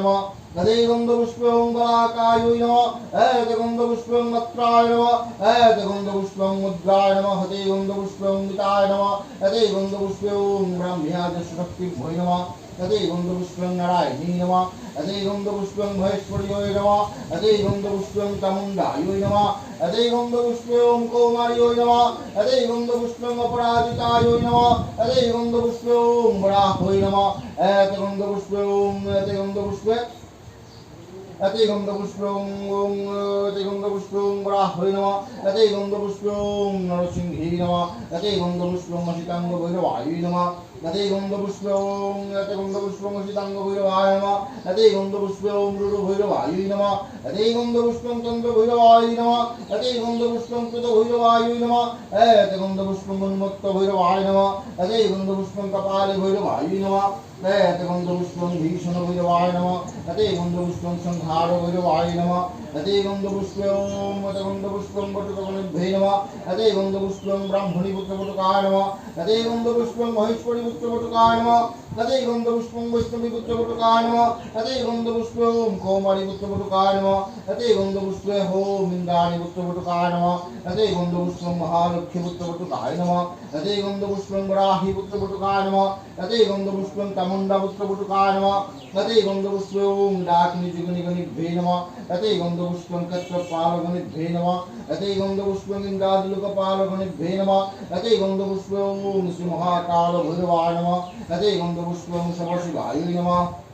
も。गन्धपुष्पं बलाकायै नमः एत गन्धपुष्पं मत्राय नमः एत गन्धपुष्पं मुद्राय नमः हते गन्धपुष्पं मिताय नमः हते गन्धपुष्पं ब्रह्म्याजशक्तिभ्यै नमः हते गन्धपुष्पं नारायणी नमः हते गन्धपुष्पं महेश्वर्यै नमः हते गन्धपुष्पं चामुण्डायै नमः हते गन्धपुष्पं कौमार्यै नमः हते गन्धपुष्पं अपराजितायै नमः हते गन्धपुष्पं वराहै नमः एत गन्धपुष्पं एत गन्धपुष्पं Ati kung tapos kong Hari নম রচৈ গন্ধপুষ্পং নরসিংহী নম রচৈ গন্ধপুষ্পং সীতাঙ্গ ভৈরবায়ী নম রচৈ গন্ধপুষ্পং রচৈ গন্ধপুষ্পং সীতাঙ্গ ভৈরবায় নম রচৈ গন্ধপুষ্পং রুরু ভৈরবায়ী নম রচৈ গন্ধপুষ্পং চন্দ্র ভৈরবায়ী নম রচৈ গন্ধপুষ্পং কৃত ভৈরবায়ী নম রচৈ গন্ধপুষ্পং উন্মত্ত ভৈরবায় নম রচৈ গন্ধপুষ্পং কপালে ভৈরবায়ী নম রচৈ গন্ধপুষ্পং ভীষণ ভৈরবায় নম রচৈ গন্ধপুষ্পং সংহার ভৈরবায় নম রচৈ গন্ধপুষ্পং গন্ধপুষ্পম বটুকবনেভ্যে নমঃ তদেবং গন্ধপুষ্পম ব্রাহ্মণী পুত্র বটুকায় নমঃ তদেবং গন্ধপুষ্পম মহেশ্বরী পুত্র বটুকায় নমঃ তদেব গন্ধপুষ্পম বৈষ্ণবী পুত্র বটুকায় নমঃ তদেব গন্ধপুষ্পম কৌমারী পুত্র বটুকায় নমঃ তদেব গন্ধপুষ্পে হোম ইন্দ্রাণী পুত্র বটুকায় नमः। अति गन्धपुष्पं इन्द्रादिलोकपालगनिभ्ये नमः। अति गन्धपुष्पं सिंहाकालभैरवाय नमः। अति गन्धपुष्पं शिवशिवाय नमः।